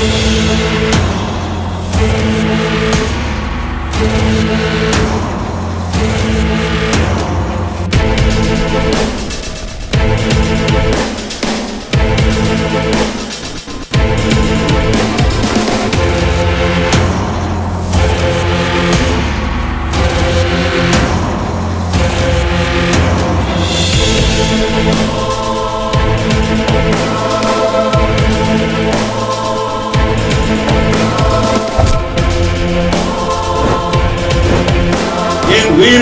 We'll be right.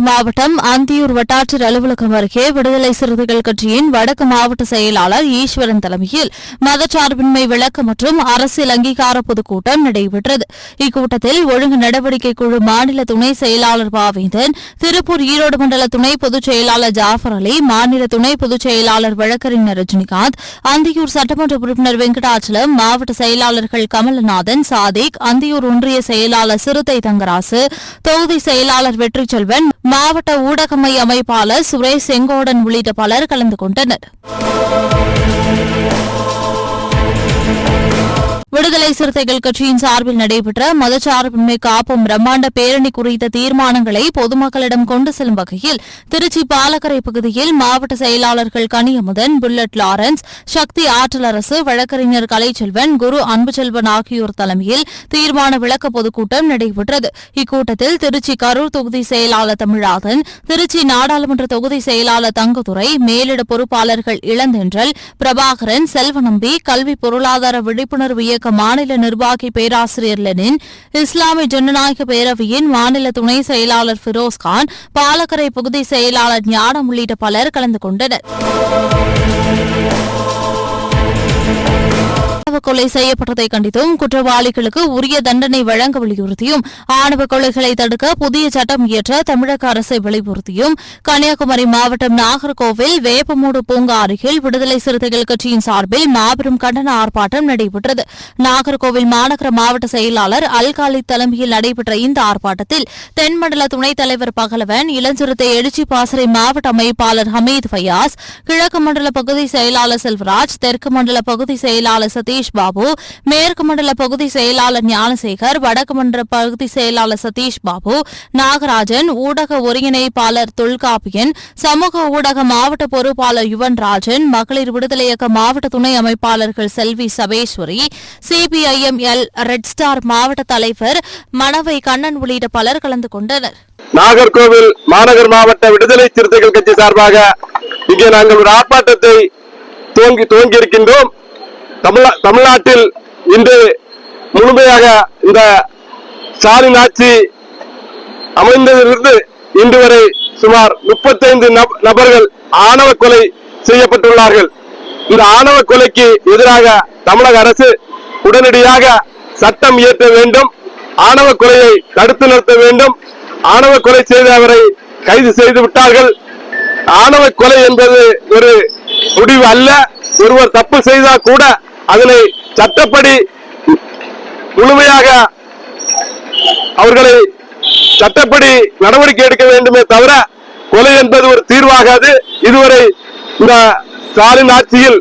Erode மாவட்டம் அந்தியூர் வட்டாட்சியர் அலுவலகம் அருகே விடுதலை சிறுத்தைகள் கட்சியின் வடக்கு மாவட்ட செயலாளர் ஈஸ்வரன் தலைமையில் மதச்சார்பின்மை விளக்க மற்றும் அரசியல் அங்கீகார பொதுக்கூட்டம் நடைபெற்றது. இக்கூட்டத்தில் ஒழுங்கு நடவடிக்கை குழு மாநில துணை செயலாளர் பாவேந்தன் திருப்பூர் ஈரோடு மண்டல துணை பொதுச் செயலாளர் ஜாஃபர் அலி மாநில துணை பொதுச் செயலாளர் வழக்கறிஞர் ரஜினிகாந்த் அந்தியூர் சட்டமன்ற உறுப்பினர் வெங்கடாச்சலம் மாவட்ட செயலாளர்கள் கமலநாதன் சாதிக் அந்தியூர் ஒன்றிய செயலாளர் சிறுத்தை தங்கராசு தொகுதி செயலாளர் வெற்றி செல்வன் மாவட்ட ஊடகமை அமைப்பாளர் சுரேஷ் செங்கோடன் உள்ளிட்ட பலர் கலந்து கொண்டனர். விடுதலை சிறுத்தைகள் கட்சியின் சார்பில் நடைபெற்ற மதச்சார்பின்மை காப்பும் பிரம்மாண்ட பேரணி குறித்த தீர்மானங்களை பொதுமக்களிடம் கொண்டு செல்லும் வகையில் திருச்சி பாலக்கரை பகுதியில் மாவட்ட செயலாளர்கள் கனியமுதன் புல்லட் லாரன்ஸ் சக்தி ஆற்றலரசு வழக்கறிஞர் கலைச்செல்வன் குரு அன்புச்செல்வன் ஆகியோர் தலைமையில் தீர்மான விளக்க பொதுக்கூட்டம் நடைபெற்றது. இக்கூட்டத்தில் திருச்சி கரூர் தொகுதி செயலாளர் தமிழாதன் திருச்சி நாடாளுமன்ற தொகுதி செயலாளர் தங்கதுரை மேலிட பொறுப்பாளர்கள் இளந்தென்றல் பிரபாகரன் செல்வநம்பி கல்வி பொருளாதார விழிப்புணர்வு இயக்க மாநில நிர்வாகி பேராசிரியர் லெனின் இஸ்லாமிய ஜனநாயக பேரவையின் மாநில துணை செயலாளர் ஃபிரோஸ்கான் பாலக்கரை பகுதி செயலாளர் ஞானம் உள்ளிட்ட பலர் கலந்து கொண்டனர். ஆணவ கொலை செய்யப்பட்டதை கண்டித்தும் குற்றவாளிகளுக்கு உரிய தண்டனை வழங்க வலியுறுத்தியும் ஆணவ கொலைகளை தடுக்க புதிய சட்டம் இயற்ற தமிழக அரசை வலியுறுத்தியும் கன்னியாகுமரி மாவட்டம் நாகர்கோவில் வேப்பமூடு பூங்கா அருகில் விடுதலை சிறுத்தைகள் கட்சியின் சார்பில் மாபெரும் கண்டன ஆர்ப்பாட்டம் நடைபெற்றது. நாகர்கோவில் மாநகர மாவட்ட செயலாளர் அல்காலி தலைமையில் நடைபெற்ற இந்த ஆர்ப்பாட்டத்தில் தென்மண்டல துணைத் தலைவர் பகலவன் இளஞ்சிறுத்தை எழுச்சி பாசறை மாவட்ட அமைப்பாளர் ஹமீத் ஃபயாஸ் கிழக்கு மண்டல பகுதி செயலாளர் செல்வராஜ் தெற்கு மண்டல பகுதி செயலாளர் சதீஷ் பாபு மேற்கு மண்டல பகுதி செயலாளர் ஞானசேகர் வடக்கு மண்டல பகுதி செயலாளர் சதீஷ் பாபு நாகராஜன் ஊடக ஒருங்கிணைப்பாளர் தொல்காப்பியன் சமூக ஊடக மாவட்ட பொறுப்பாளர் யுவன்ராஜன் மகளிர் விடுதலை இயக்க மாவட்ட துணை அமைப்பாளர்கள் Selvi Sabeswari CPIM L Red Star மாவட்ட தலைவர் மணவை கண்ணன் உள்ளிட்ட பலர் கலந்து கொண்டனர். நாகர்கோவில் மாநகர் மாவட்ட விடுதலை சிறுத்தைகள் கட்சி சார்பாக இங்கே நாங்கள் ஒரு ஆர்ப்பாட்டத்தை துவங்கி துவங்கி இருக்கின்றோம் தமிழா தமிழ்நாட்டில் இன்று முழுமையாக இந்த ஸ்டாலின் ஆட்சி அமைந்ததிலிருந்து இன்று வரை சுமார் முப்பத்தைந்து நபர்கள் ஆணவ கொலை செய்யப்பட்டுள்ளார்கள். இந்த ஆணவ கொலைக்கு எதிராக தமிழக அரசு உடனடியாக சட்டம் இயற்ற வேண்டும் ஆணவ கொலையை தடுத்து நிறுத்த வேண்டும். ஆணவ கொலை செய்த அவரை கைது செய்து விட்டார்கள். ஆணவ கொலை என்பது ஒரு முடிவு அல்ல. ஒருவர் தப்பு செய்தால் கூட அதனை சட்டப்படி முழுமையாக அவர்களை சட்டப்படி நடவடிக்கை எடுக்க வேண்டுமே தவிர கொலை என்பது ஒரு தீர்வாகாது. இதுவரை இந்த ஸ்டாலின் ஆட்சியில்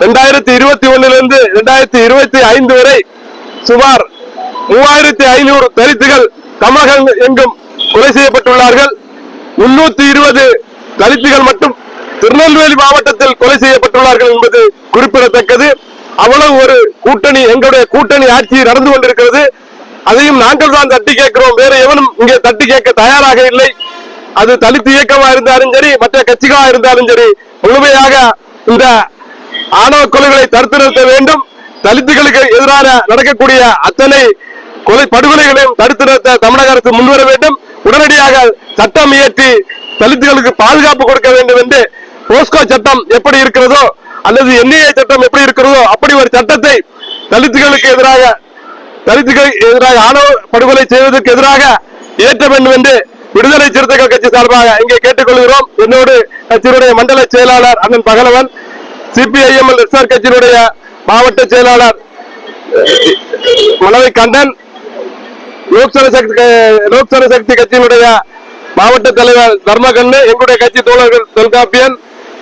இரண்டாயிரத்தி இருபத்தி ஒன்னிலிருந்து இரண்டாயிரத்தி இருபத்தி ஐந்து வரை சுமார் மூவாயிரத்தி ஐநூறு தலித்துகள் தமிழகம் எங்கும் கொலை செய்யப்பட்டுள்ளார்கள். முன்னூத்தி இருபது தலித்துகள் மட்டும் திருநெல்வேலி மாவட்டத்தில் கொலை செய்யப்பட்டுள்ளார்கள் என்பது குறிப்பிடத்தக்கது. அவ்வளவு ஒரு கூட்டணி எங்களுடைய கூட்டணி ஆட்சி நடந்து கொண்டிருக்கிறது. அதையும் நாங்கள் தான் தட்டி கேட்கிறோம். வேற எவனும் இங்கே தட்டி கேட்க தயாராக இல்லை. அது தலித்து இயக்கமா இருந்தாலும் சரி மற்ற கட்சிகளா இருந்தாலும் சரி முழுமையாக இந்த ஆணவ கொலைகளை தடுத்து நிறுத்த வேண்டும். தலித்துகளுக்கு எதிரான நடக்கக்கூடிய அத்தனை கொலை படுகொலைகளையும் தடுத்து நிறுத்த தமிழக அரசு முன்வர வேண்டும். உடனடியாக சட்டம் இயற்றி தலித்துகளுக்கு பாதுகாப்பு கொடுக்க வேண்டும் என்று போஸ்கோ சட்டம் எப்படி இருக்கிறதோ அல்லது என்ஐஏ சட்டம் எப்படி இருக்கிறதோ அப்படி ஒரு சட்டத்தை தலித்துகளுக்கு எதிராக தலித்துகளுக்கு எதிராக ஆணவ படுகொலை செய்வதற்கு எதிராக இயற்ற வேண்டும் என்று விடுதலை சிறுத்தைகள் கட்சி சார்பாக இங்கே கேட்டுக்கொள்கிறோம். என்னோடு கட்சியினுடைய மண்டல செயலாளர் அண்ணன் பகலவன் சிபிஐஎம்எல் எஸ்ஆர் கட்சியினுடைய மாவட்ட செயலாளர் மனவை கண்டன் லோக் சக்தி லோக் சக்தி கட்சியினுடைய மாவட்ட தலைவர் தர்மகண்ணு எங்களுடைய கட்சி தோழர்கள் தொல்காப்பியன்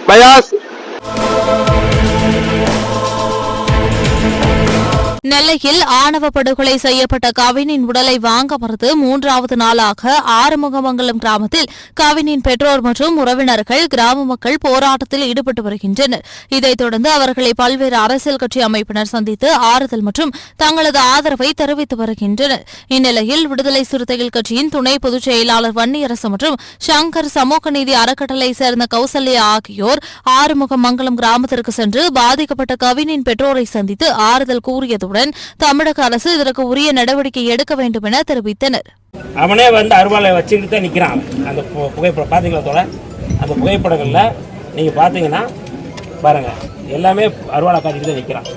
Baiás! நெல்லையில் ஆணவ படுகொலை செய்யப்பட்ட கவினின் உடலை வாங்க மறுத்து மூன்றாவது நாளாக ஆறுமுகமங்கலம் கிராமத்தில் கவினின் பெற்றோர் மற்றும் உறவினர்கள் கிராம மக்கள் போராட்டத்தில் ஈடுபட்டு வருகின்றனர். இதைத் தொடர்ந்து அவர்களை பல்வேறு அரசியல் கட்சி அமைப்பினர் சந்தித்து ஆறுதல் மற்றும் தங்களது ஆதரவை தெரிவித்து வருகின்றனர். இந்நிலையில் விடுதலை சிறுத்தைகள் கட்சியின் துணை பொதுச் செயலாளர் வன்னியரசு மற்றும் சங்கர் சமூக நீதி அறக்கட்டளை சேர்ந்த கௌசல்யா ஆகியோர் ஆறுமுகமங்கலம் கிராமத்திற்கு சென்று பாதிக்கப்பட்ட கவினின் பெற்றோரை சந்தித்து ஆறுதல் கூறியதுடன் தமிழக அரசு இதற்கு உரிய நடவடிக்கை எடுக்க வேண்டும் என தெரிவித்தனர். அவனே வந்து அருவாளை வச்சுக்கிட்டு தான் நிற்கிறான் அந்த பு- புகைப்படம் பார்த்தீங்களா தோல அந்த புகைப்படங்களில் நீங்கள் பார்த்தீங்கன்னா பாருங்கள் எல்லாமே அருவாளை காட்டிட்டு தான் நிற்கிறான்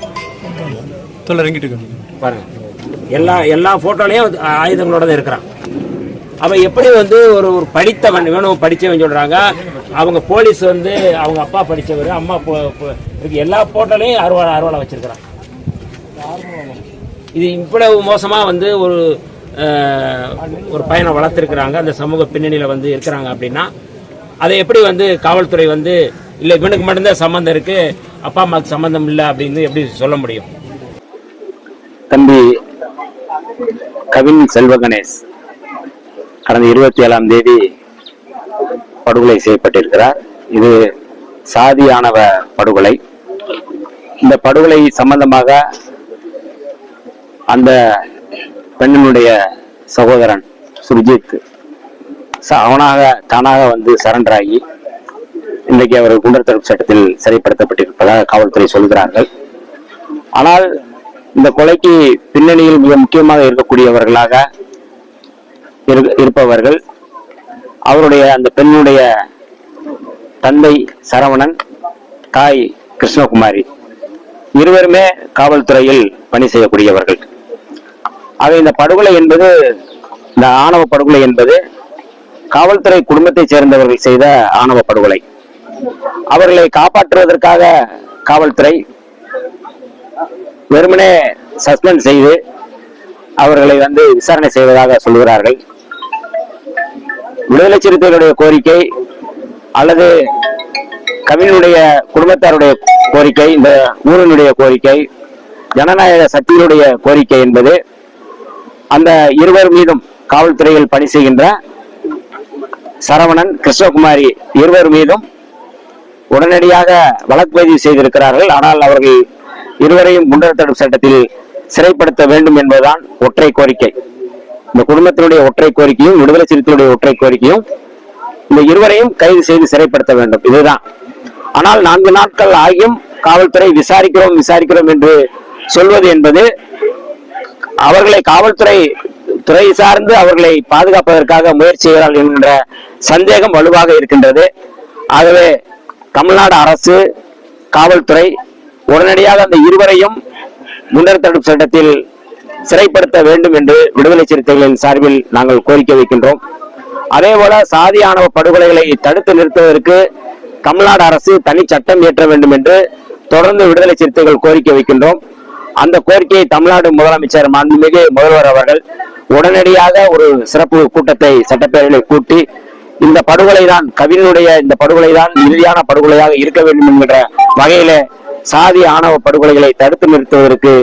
பாருங்க. எல்லா எல்லா ஃபோட்டோலையும் ஆயுதங்களோட தான் இருக்கிறான். அவன் எப்படி வந்து ஒரு ஒரு படித்தவன் வேணும் படித்தவன் சொல்கிறாங்க அவங்க போலீஸ் வந்து அவங்க அப்பா படித்தவர் அம்மா எல்லா ஃபோட்டோலையும் அருவாளை அருவாளை வச்சிருக்கிறான். இது இவ்வளவு மோசமாக வந்து ஒரு ஒரு பையனை வளர்த்துருக்குறாங்க. அந்த சமூக பின்னணியில் வந்து இருக்கிறாங்க அப்படின்னா அதை எப்படி வந்து காவல்துறை வந்து இல்லை இவனுக்கு மட்டும்தான் சம்மந்தம் இருக்குது அப்பா அம்மாவுக்கு சம்மந்தம் இல்லை அப்படின்னு எப்படி சொல்ல முடியும்? தம்பி கவின் செல்வ கணேஷ் கடந்த இருபத்தி ஏழாம் தேதி படுகொலை செய்யப்பட்டிருக்கிறார். இது சாதியானவ படுகொலை. இந்த படுகொலை சம்பந்தமாக அந்த பெண்ணினுடைய சகோதரன் சுர்ஜித். ச- அவனாக தானாக வந்து சரண்டர் ஆகி இன்றைக்கு அவர் குண்டர் தடுப்பு சட்டத்தில் சிறைப்படுத்தப்பட்டிருப்பதாக காவல்துறை சொல்கிறார்கள். ஆனால் இந்த கொலைக்கு பின்னணியில் மிக முக்கியமாக இருக்கக்கூடியவர்களாக இரு- இருப்பவர்கள் அவருடைய அந்த பெண்ணுடைய தந்தை சரவணன் தாய் கிருஷ்ணகுமாரி இருவருமே காவல்துறையில் பணி செய்யக்கூடியவர்கள். ஆக இந்த படுகொலை என்பது இந்த ஆணவ படுகொலை என்பது காவல்துறை குடும்பத்தைச் சேர்ந்தவர்கள் செய்த ஆணவ படுகொலை. அவர்களை காப்பாற்றுவதற்காக காவல்துறை வெறுமனே சஸ்பெண்ட் செய்து அவர்களை வந்து விசாரணை செய்வதாக சொல்கிறார்கள். விடுதலை சிறுத்தைகளுடைய கோரிக்கை அல்லது கவினுடைய குடும்பத்தாருடைய கோரிக்கை இந்த ஊரினுடைய கோரிக்கை ஜனநாயக சக்தியுடைய கோரிக்கை என்பது அந்த இருவர் மீதும் காவல்துறையில் பணி செய்கின்ற சரவணன் கிருஷ்ணகுமாரி இருவர் மீதும் உடனடியாக வழக்கு பதிவு செய்திருக்கிறார்கள். ஆனால் அவர்கள் இருவரையும் குண்டர் தடுப்பு சட்டத்தில் சிறைப்படுத்த வேண்டும் என்பதுதான் ஒற்றை கோரிக்கை. இந்த குடும்பத்தினுடைய ஒற்றை கோரிக்கையும் விடுதலை சிறுத்தையுடைய ஒற்றை கோரிக்கையும் இந்த இருவரையும் கைது செய்து சிறைப்படுத்த வேண்டும். இதுதான். ஆனால் நான்கு நாட்கள் ஆகியும் காவல்துறை விசாரிக்கிறோம் விசாரிக்கிறோம் என்று சொல்வது என்பது அவர்களை காவல்துறை துறை சார்ந்து அவர்களை பாதுகாப்பதற்காக முயற்சி செய்கிறார்கள் என்கின்ற சந்தேகம் வலுவாக இருக்கின்றது. ஆகவே தமிழ்நாடு அரசு காவல்துறை உடனடியாக அந்த இருவரையும் முன்னர் தடுப்பு சட்டத்தில் சிறைப்படுத்த வேண்டும் என்று விடுதலை சிறுத்தைகளின் சார்பில் நாங்கள் கோரிக்கை வைக்கின்றோம். அதே போல சாதி ஆணவ படுகொலைகளை தடுத்து நிறுத்துவதற்கு தமிழ்நாடு அரசு தனி சட்டம் இயற்ற வேண்டும் என்று தொடர்ந்து விடுதலை சிறுத்தைகள் கோரிக்கை வைக்கின்றோம். அந்த கோரிக்கையை தமிழ்நாடு முதலமைச்சர் மாண்புமிகு முதல்வர் அவர்கள் உடனடியாக ஒரு சிறப்பு கூட்டத்தை சட்டப்பேரவையில் கூட்டி இந்த படுகொலை தான் கவினுடைய இந்த படுகொலை தான் இறுதியான படுகொலையாக இருக்க வேண்டும் என்கிற வகையில சாதி ஆணவ படுகொலைகளை தடுத்து நிறுத்துவதற்கு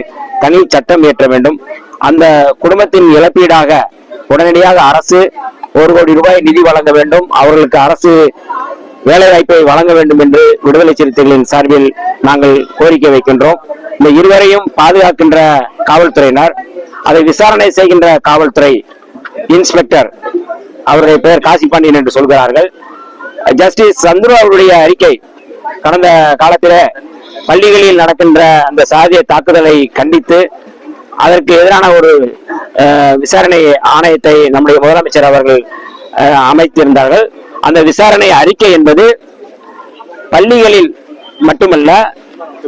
தனி சட்டம் இயற்ற வேண்டும். அந்த குடும்பத்தின் இழப்பீடாக உடனடியாக அரசு ஒரு கோடி ரூபாய் நிதி வழங்க வேண்டும். அவர்களுக்கு அரசு வேலைவாய்ப்பை வழங்க வேண்டும் என்று விடுதலை சிறுத்தைகளின் சார்பில் நாங்கள் கோரிக்கை வைக்கின்றோம். இந்த இருவரையும் பாதுகாக்கின்ற காவல்துறையினர் அதை விசாரணை செய்கின்ற காவல்துறை இன்ஸ்பெக்டர் அவருடைய பெயர் காசிபாண்டியன் என்று சொல்கிறார்கள். ஜஸ்டிஸ் சந்துரு அவருடைய அறிக்கை கடந்த காலத்தில் பள்ளிகளில் நடக்கின்ற அந்த சாதிய தாக்குதலை கண்டித்து அதற்கு எதிரான ஒரு விசாரணை ஆணையத்தை நம்முடைய முதலமைச்சர் அவர்கள் அமைத்திருந்தார்கள். அந்த விசாரணை அறிக்கை என்பது பள்ளிகளில் மட்டுமல்ல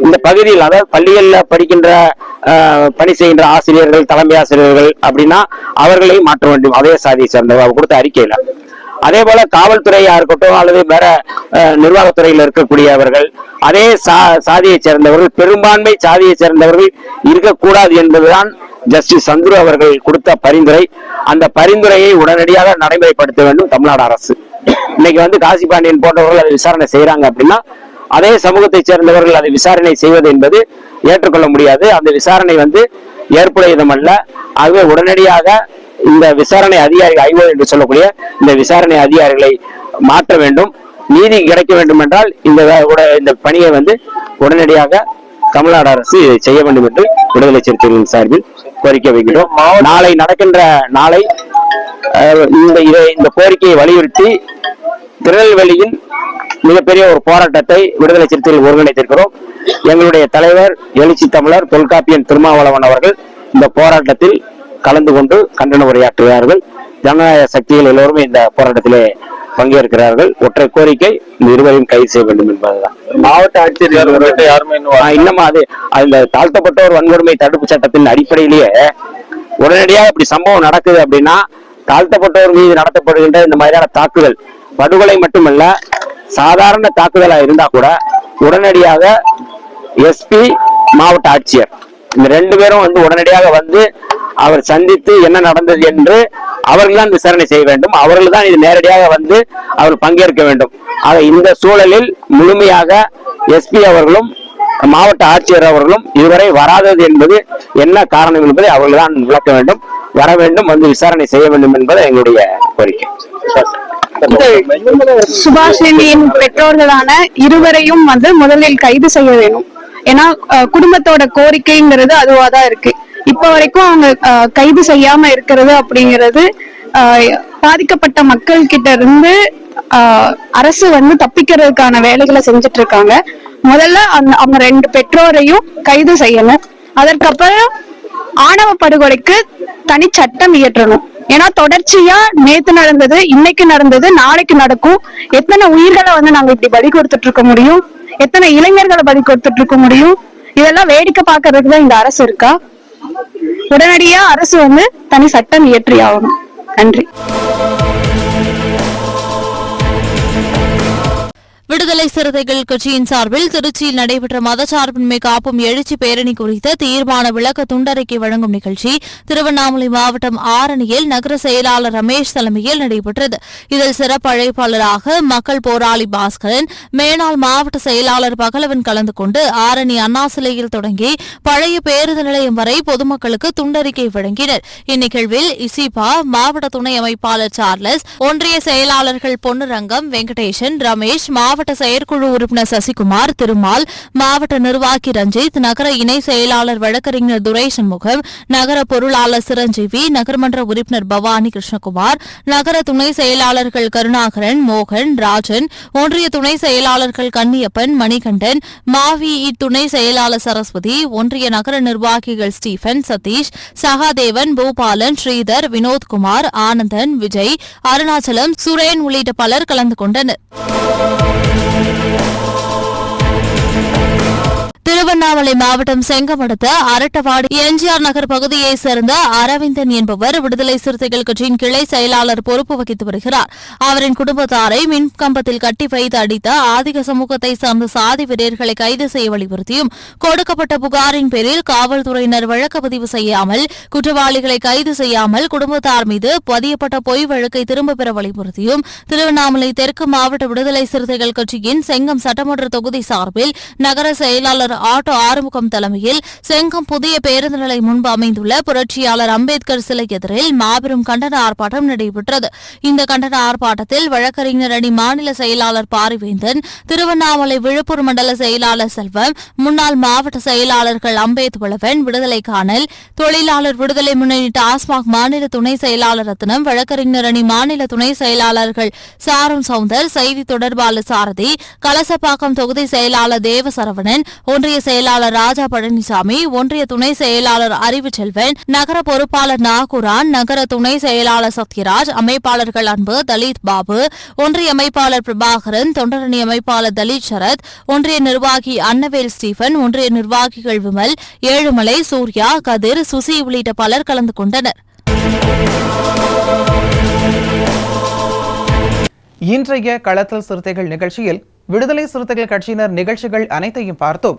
இந்த பகுதியில் அதாவது பள்ளிகளில் படிக்கின்ற பணி செய்கின்ற ஆசிரியர்கள் தலைமை ஆசிரியர்கள் அப்படின்னா அவர்களையும் மாற்ற வேண்டும். அதே சாதியை சேர்ந்தவர் அவர் கொடுத்த அறிக்கையில. அதே போல காவல்துறையா இருக்கட்டும் அல்லது வேற நிர்வாகத்துறையில் இருக்கக்கூடியவர்கள் அதே சா சாதியை சேர்ந்தவர்கள் பெரும்பான்மை சாதியை சேர்ந்தவர்கள் இருக்கக்கூடாது என்பதுதான் ஜஸ்டிஸ் சந்துரு அவர்கள் கொடுத்த பரிந்துரை. அந்த பரிந்துரையை உடனடியாக நடைமுறைப்படுத்த வேண்டும் தமிழ்நாடு அரசு. இன்னைக்கு வந்து காசி பாண்டியன் போன்றவர்கள் அதை விசாரணை செய்யறாங்க அப்படின்னா அதே சமூகத்தை சேர்ந்தவர்கள் அதை விசாரணை செய்வது என்பது ஏற்றுக்கொள்ள முடியாது. அந்த விசாரணை வந்து ஏற்புடையதுமல்ல. ஆகவே உடனடியாக இந்த விசாரணை அதிகாரிகள் ஐஓ என்று சொல்லக்கூடிய இந்த விசாரணை அதிகாரிகளை மாற்ற வேண்டும். நீதி கிடைக்க வேண்டும் என்றால் இந்த இந்த பணியை வந்து உடனடியாக தமிழ்நாடு அரசு செய்ய வேண்டும் என்று விடுதலை சிறுத்தைகளின் சார்பில் கோரிக்கை வைக்கிறோம். நாளை நடக்கின்ற நாளை இந்த இதை- இந்த கோரிக்கையை வலியுறுத்தி திருநெல்வேலியில் மிகப்பெரிய ஒரு போராட்டத்தை விடுதலை சிறுத்தைகள் ஒருங்கிணைத்திருக்கிறோம். எங்களுடைய தலைவர் எழுச்சி தமிழர் தொல்காப்பியன் திருமாவளவன் அவர்கள் இந்த போராட்டத்தில் கலந்து கொண்டு கண்டன உரையாற்றுகிறார்கள். ஜனநாயக சக்திகள் எல்லோருமே இந்த போராட்டத்திலே பங்கேற்கிறார்கள். ஒற்றை கோரிக்கை இந்த இருவரையும் கைது செய்ய வேண்டும் என்பதுதான். மாவட்ட ஆட்சியர் யாருமே இன்னும் ஆஹ் இன்னும் அது அந்த தாழ்த்தப்பட்டோர் வன்கொடுமை தடுப்பு சட்டத்தின் அடிப்படையிலேயே உடனடியாக இப்படி சம்பவம் நடக்குது அப்படின்னா தாழ்த்தப்பட்டவர் மீது நடத்தப்படுகின்ற இந்த மாதிரியான தாக்குதல் படுகொலை மட்டுமல்ல சாதாரண தாக்குதலா இருந்தா கூட உடனடியாக எஸ்பி மாவட்ட ஆட்சியர் இந்த ரெண்டு பேரும் வந்து உடனடியாக வந்து அவர் சந்தித்து என்ன நடந்தது என்று அவர்கள் தான் விசாரணை செய்ய வேண்டும். அவர்கள் தான் இது நேரடியாக வந்து அவர் பங்கேற்க வேண்டும். ஆக இந்த சூழலில் முழுமையாக எஸ்பி அவர்களும் மாவட்ட ஆட்சியர் அவர்களும் இதுவரை வராதது என்பது என்ன காரணம் என்பதை அவர்கள் தான் விளக்க வேண்டும். வர வேண்டும் வந்து விசாரணை செய்ய வேண்டும் என்பது எங்களுடைய கோரிக்கை. சுபாஷினியின் பெற்றோர்களான இருவரையும் வந்து முதலில் கைது செய்ய வேணும். ஏன்னா குடும்பத்தோட கோரிக்கைங்கிறது அதுவா தான் இருக்கு. இப்ப வரைக்கும் அவங்க அஹ், கைது செய்யாம இருக்கிறது அப்படிங்கிறது பாதிக்கப்பட்ட மக்கள் கிட்ட இருந்து அரசு வந்து தப்பிக்கிறதுக்கான வேலைகளை செஞ்சுட்டு இருக்காங்க முதல்ல அந்த அவங்க ரெண்டு பெற்றோரையும் கைது செய்யணும். அதற்கப்புறம் ஆணவ படுகொலைக்கு தனி சட்டம் இயற்றணும். ஏன்னா தொடர்ச்சியா நேத்து நடந்தது இன்னைக்கு நடந்தது நாளைக்கு நடக்கும். எத்தனை உயிர்களை வந்து நாங்க இப்படி பலி கொடுத்துட்டு இருக்க முடியும்? எத்தனை இளைஞர்களை பலி கொடுத்துட்டு இருக்க முடியும்? இதெல்லாம் வேடிக்கை பார்க்கறதுக்கு தான் இந்த அரசு இருக்கா? உடனடியா அரசு வந்து தனி சட்டம் இயற்றி ஆகணும் நன்றி. விடுதலை சிறுத்தைகள் கட்சியின் சார்பில் திருச்சியில் நடைபெற்ற மதச்சார்பின்மை காப்பும் எழுச்சி பேரணி குறித்த தீர்மான விளக்க துண்டறிக்கை வழங்கும் நிகழ்ச்சி திருவண்ணாமலை மாவட்டம் ஆரணியில் நகர செயலாளர் ரமேஷ் தலைமையில் நடைபெற்றது. இதில் சிறப்பு அழைப்பாளராக மக்கள் போராளி பாஸ்கரன் மேனாள் மாவட்ட செயலாளர் பகலவன் கலந்து கொண்டு ஆரணி அண்ணா சிலையில் தொடங்கி பழைய பேருந்து நிலையம் வரை பொதுமக்களுக்கு துண்டறிக்கை வழங்கினர். இந்நிகழ்வில் இசிபா மாவட்ட துணை அமைப்பாளர் சார்லஸ் ஒன்றிய செயலாளர்கள் பொன்னுரங்கம் வெங்கடேசன் ரமேஷ் மாவட்ட செயற்குழு உறுப்பினர் சசிகுமார் திருமால் மாவட்ட நிர்வாகி ரஞ்சித் நகர இணை செயலாளர் வழக்கறிஞர் துரை சண்முகம் நகர பொருளாளர் சிரஞ்சீவி நகர்மன்ற உறுப்பினர் பவானி கிருஷ்ணகுமார் நகர துணை செயலாளர்கள் கருணாகரன் மோகன் ராஜன் ஒன்றிய துணை செயலாளர்கள் கன்னியப்பன் மணிகண்டன் மாவி துணை செயலாளர் சரஸ்வதி ஒன்றிய நகர நிர்வாகிகள் ஸ்டீபன் சதீஷ் சகாதேவன் பூபாலன் ஸ்ரீதர் வினோத்குமார் ஆனந்தன் விஜய் அருணாச்சலம் சுரேன் உள்ளிட்ட பலர் கலந்து கொண்டனர். திருவண்ணாமலை மாவட்டம் செங்கமடுத்த அரட்டவாடி எம்ஜிஆர் நகர் பகுதியைச் சேர்ந்த அரவிந்தன் என்பவர் விடுதலை சிறுத்தைகள் கட்சியின் கிளை செயலாளர் பொறுப்பு வகித்து வருகிறார். அவரின் குடும்பத்தாரை மின் கம்பத்தில் கட்டி வைத்து அடித்த ஆதிக சமூகத்தை சார்ந்த சாதி வீரர்களை கைது செய்ய வலியுறுத்தியும் கொடுக்கப்பட்ட புகாரின் பேரில் காவல்துறையினர் வழக்கு பதிவு செய்யாமல் குற்றவாளிகளை கைது செய்யாமல் குடும்பத்தார் மீது பதியப்பட்ட பொய் வழக்கை திரும்பப் பெற வலியுறுத்தியும் திருவண்ணாமலை தெற்கு மாவட்ட விடுதலை சிறுத்தைகள் கட்சியின் செங்கம் சட்டமன்ற தொகுதி சார்பில் நகர செயலாளர் ஆட்டோ ஆறுமுகம் தலைமையில் செங்கம் புதிய பேருந்து நிலை முன்பு அமைந்துள்ள புரட்சியாளர் அம்பேத்கர் சிலை எதிரில் மாபெரும் கண்டன ஆர்ப்பாட்டம் நடைபெற்றது. இந்த கண்டன ஆர்ப்பாட்டத்தில் வழக்கறிஞர் அணி மாநில செயலாளர் பாரிவேந்தன் திருவண்ணாமலை விழுப்புரம் மண்டல செயலாளர் செல்வம் முன்னாள் மாவட்ட செயலாளர்கள் அம்பேத் வளவன் விடுதலை காணல் தொழிலாளர் விடுதலை முன்னணி டாஸ்மாக் மாநில துணை செயலாளர் ரத்னம் வழக்கறிஞர் அணி மாநில துணை செயலாளர்கள் சாரும் சவுந்தர் செய்தி தொடர்பாளர் சாரதி கலசப்பாக்கம் தொகுதி செயலாளர் தேவசரவணன் ஒன்று ஒன்றிய செயலாளர் ராஜா பழனிசாமி ஒன்றிய துணை செயலாளர் அறிவுச்செல்வன் நகர பொறுப்பாளர் நாகுரான் நகர துணை செயலாளர் சத்யராஜ் அமைப்பாளர்கள் அன்பு தலித் பாபு ஒன்றிய அமைப்பாளர் பிரபாகரன் தொண்டரணி அமைப்பாளர் தலித் சரத் ஒன்றிய நிர்வாகி அன்னவேல் ஸ்டீபன் ஒன்றிய நிர்வாகிகள் விமல் ஏழுமலை சூர்யா கதிர் சுசி உள்ளிட்ட பலர் கலந்து கொண்டனர். இன்றைய களத்தல் சிறுத்தைகள் நிகழ்ச்சியில் விடுதலை சிறுத்தைகள் கட்சியினர் நிகழ்ச்சிகள் அனைத்தையும் பார்த்தோம்.